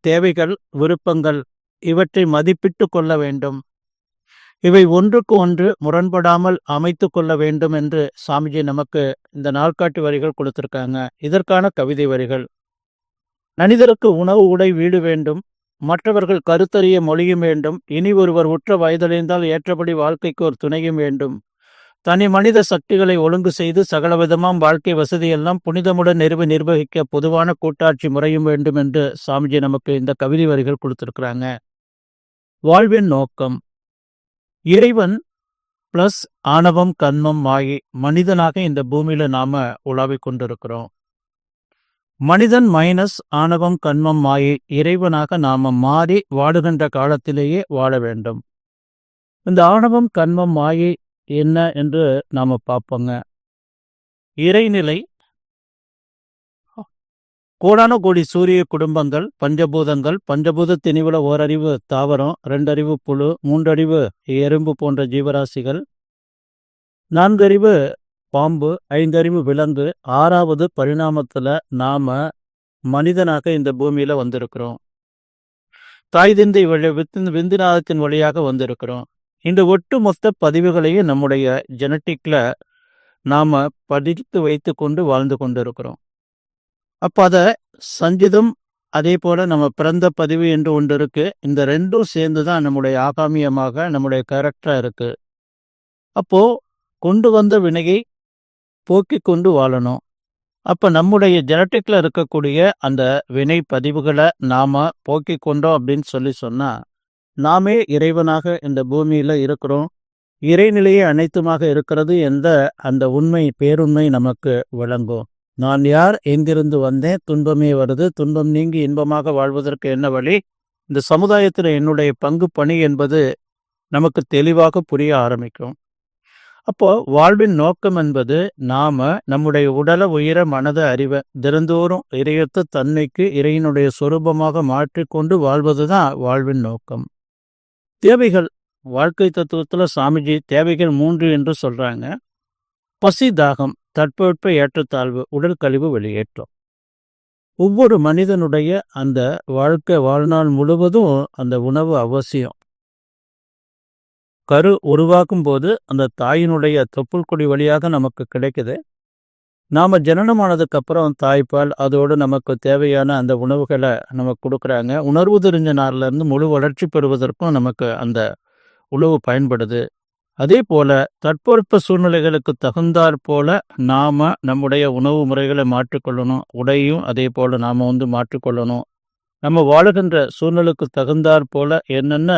தேவைகள் விருப்பங்கள் இவற்றை மதிப்பிட்டு கொள்ள வேண்டும். இவை ஒன்றுக்கு ஒன்று முரண்படாமல் அமைத்து கொள்ள வேண்டும் என்று சாமிஜி நமக்கு இந்த நாள்காட்டி வரிகள் கொடுத்திருக்காங்க. இதற்கான கவிதை வரிகள். மனிதருக்கு உணவு உடை வீடு வேண்டும். மற்றவர்கள் கருத்தறிய மொழியும் வேண்டும். இனி ஒருவர் உற்ற வயதடைந்தால் ஏற்றபடி வாழ்க்கைக்கு ஒரு துணையும் வேண்டும். தனி மனித சக்திகளை ஒழுங்கு செய்து சகலவிதமாம் வாழ்க்கை வசதியெல்லாம் புனிதமுடன் நிறுவி நிர்வகிக்க பொதுவான கூட்டாட்சி முறையும் வேண்டும் என்று சாமிஜி நமக்கு இந்த கவிதை வரிகள் கொடுத்திருக்கிறாங்க. வாழ்வின் நோக்கம். இறைவன் பிளஸ் ஆணவம் கண்மம் மாயை மனிதனாக இந்த பூமியில நாம உலாவிக் கொண்டிருக்கிறோம். மனிதன் மைனஸ் ஆணவம் கண்மம் மாயை இறைவனாக நாம மாறி வாடுகின்ற காலத்திலேயே வாழ வேண்டும். இந்த ஆணவம் கண்மம் மாயை என்ன என்று நாம் பார்ப்போங்க. இறைநிலை. கோடான கோடி சூரிய குடும்பங்கள் பஞ்சபூதங்கள் பஞ்சபூத திணிவுல ஓரறிவு தாவரம் ரெண்டறிவு புழு மூன்றறிவு எறும்பு போன்ற ஜீவராசிகள். நான்கறிவு பாம்பு ஐந்தறிவு விலங்கு ஆறாவது பரிணாமத்தில் நாம் மனிதனாக இந்த பூமியில் வந்திருக்கிறோம். தாய் திந்தை வழி வித்து விந்துநாதத்தின் வழியாக வந்திருக்கிறோம். இந்த ஒட்டுமொத்த பதிவுகளையும் நம்முடைய ஜெனட்டிக்கில் நாம் பதித்து வைத்து கொண்டு வாழ்ந்து கொண்டிருக்கிறோம். அப்போ அதை சஞ்சிதம் அதே போல் நம்ம பிறந்த பதிவு என்று ஒன்று இருக்குது இந்த ரெண்டும் சேர்ந்து தான் நம்முடைய ஆகாமியமாக நம்முடைய கேரக்டராக இருக்குது அப்போது கொண்டு வந்த வினையை போக்கி கொண்டு வாழணும். அப்போ நம்முடைய ஜெனட்டிக்கில் இருக்கக்கூடிய அந்த வினை பதிவுகளை நாம் போக்கி கொண்டோம் அப்படின்னு சொல்லி சொன்னால் நாமே இறைவனாக இந்த பூமியில் இருக்கிறோம். இறைநிலையே அனைத்துமாக இருக்கிறது என்ற அந்த உண்மை பேருண்மை நமக்கு விளங்கும். நான் யார்? எங்கிருந்து வந்தேன்? துன்பமே வருது. துன்பம் நீங்கி இன்பமாக வாழ்வதற்கு என்ன வழி? இந்த சமுதாயத்தில் என்னுடைய பங்கு பணி என்பது நமக்கு தெளிவாக புரிய ஆரம்பிக்கும். அப்போ வாழ்வின் நோக்கம் என்பது நாம நம்முடைய உடல உயிர மனத அறிவை தினந்தோறும் இறையத்த தன்மைக்கு இறையினுடைய சொரூபமாக மாற்றிக்கொண்டு வாழ்வதுதான் வாழ்வின் நோக்கம். தேவைகள் வாழ்க்கை தத்துவத்தில் சாமிஜி தேவைகள் மூன்று என்று சொல்கிறாங்க பசி தாகம் தட்பவெட்ப ஏற்றத்தாழ்வு உடல் கழிவு வெளியேற்றம். ஒவ்வொரு மனிதனுடைய அந்த வாழ்க்கை வாழ்நாள் முழுவதும் அந்த உணவு அவசியம். கரு உருவாக்கும் போது அந்த தாயினுடைய தொப்புள் கொடி வழியாக நமக்கு கிடைக்குது. நாம் ஜனனமானதுக்கு அப்புறம் தாய்ப்பால் அதோடு நமக்கு தேவையான அந்த உணவுகளை நமக்கு கொடுக்குறாங்க. உணர்வு தெரிஞ்ச நாள்லேருந்து முழு வளர்ச்சி பெறுவதற்கும் நமக்கு அந்த உணவு பயன்படுது. அதே போல் தட்பவெப்ப சூழ்நிலைகளுக்கு தகுந்தாற் போல் நாம் நம்முடைய உணவு முறைகளை மாற்றிக்கொள்ளணும். உடையும் அதே போல் நாம் வந்து மாற்றிக்கொள்ளணும். நம்ம வாழுகின்ற சூழ்நிலைக்கு தகுந்தாற் போல் என்னென்ன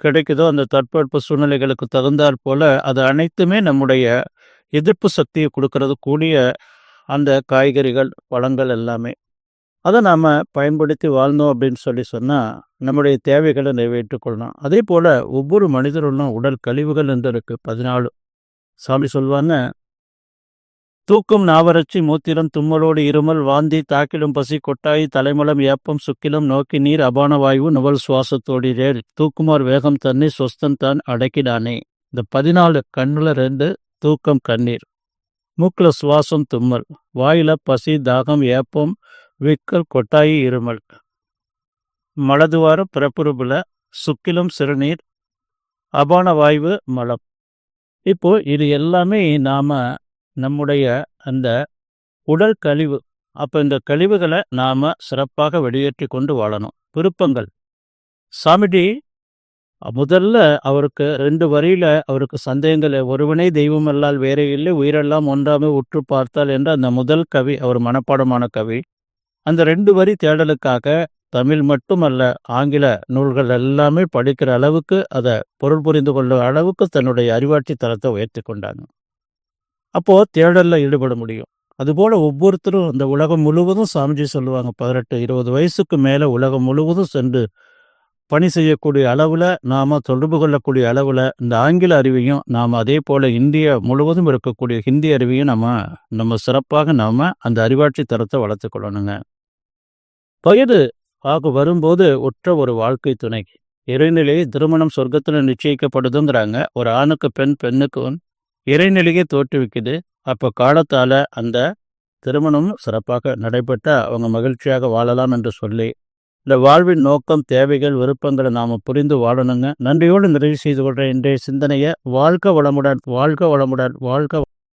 கிடைக்குதோ அந்த தட்பவெப்ப சூழ்நிலைகளுக்கு தகுந்தாற் போல் அது அனைத்துமே நம்முடைய எதிர்ப்பு சக்தியை கொடுக்கறது கூடிய அந்த காய்கறிகள் பழங்கள் எல்லாமே. அதை நாம் பயன்படுத்தி வாழ்ந்தோம் அப்படின்னு சொல்லி சொன்னால் நம்முடைய தேவைகளை நிறைவேற்றி கொள்ளலாம். அதே போல் ஒவ்வொரு மனிதர்களும் உடல் கழிவுகள் என்று இருக்குது பதினாலு. சாமி சொல்வாங்க தூக்கம் நாவரட்சி மூத்திரம் தும்மலோடு இருமல் வாந்தி தாக்கிலும் பசி கொட்டாய் தலைமலம் ஏப்பம் சுக்கிலம் நோக்கி நீர் அபான வாயு நுவல் சுவாசத்தோடிரேல் தூக்குமார் வேகம் தண்ணி சொஸ்தன் தான் அடக்கிடானே இந்த பதினாலு கண்ணில் ரெண்டு தூக்கம் கண்ணீர். மூக்குல சுவாசம் தும்மல். வாயில பசி தாகம் ஏப்பம் விக்கல் கொட்டாயி இருமல். மலதுவார பிறப்புறுப்புல சுக்கிலும் சிறுநீர். அபான வாய்வு மலம். இப்போ இது எல்லாமே நாம நம்முடைய அந்த உடல் கழிவு. அப்போ இந்த கழிவுகளை நாம சிறப்பாக வெளியேற்றி கொண்டு வாழணும். விருப்பங்கள். சாமிடி முதல்ல அவருக்கு ரெண்டு வரியில அவருக்கு சந்தேகங்கள் ஒருவனே தெய்வம் அல்லால் வேறே இல்லை உயிரெல்லாம் ஒன்றாமே உற்று பார்த்தால் என்ற அந்த முதல் கவி அவர் மனப்பாடமான கவி. அந்த ரெண்டு வரி தேடலுக்காக தமிழ் மட்டுமல்ல ஆங்கில நூல்கள் எல்லாமே படிக்கிற அளவுக்கு அதை பொருள் புரிந்து கொள்ளும் அளவுக்கு தன்னுடைய அறிவாட்சி தரத்தை உயர்த்தி கொண்டாங்க. அப்போ தேடலில் ஈடுபட முடியும். அதுபோல் ஒவ்வொருத்தரும் அந்த உலகம் முழுவதும் சாமிஜி சொல்லுவாங்க பதினெட்டு இருபது வயசுக்கு மேலே உலகம் முழுவதும் சென்று பணி செய்யக்கூடிய அளவில் நாம் தொடர்பு கொள்ளக்கூடிய அளவில் இந்த ஆங்கில அறிவையும் நாம் அதே போல் இந்தியா முழுவதும் இருக்கக்கூடிய ஹிந்தி அறிவையும் நம்ம நம்ம சிறப்பாக நாம் அந்த அறிவாட்சி தரத்தை வளர்த்து கொள்ளணுங்க. வயது ஆக வரும்போது ஒற்ற ஒரு வாழ்க்கை துணை. இறைநிலை திருமணம் சொர்க்கத்தில் நிச்சயிக்கப்படுதுங்கிறாங்க. ஒரு ஆணுக்கு பெண் பெண்ணுக்கும் இறைநிலையை தோற்றுவிக்குது அப்போ காலத்தால் அந்த திருமணம் சிறப்பாக நடைபெற்ற அவங்க மகிழ்ச்சியாக வாழலாம் என்று சொல்லி இந்த வாழ்வின் நோக்கம் தேவைகள் விருப்பங்களை நாம் புரிந்து வாழணுங்க. நன்றியோடு நிறைவு செய்து கொள்கிற இன்றைய சிந்தனையை வாழ்க வளமுடன் வாழ்க வளமுடன் வாழ்க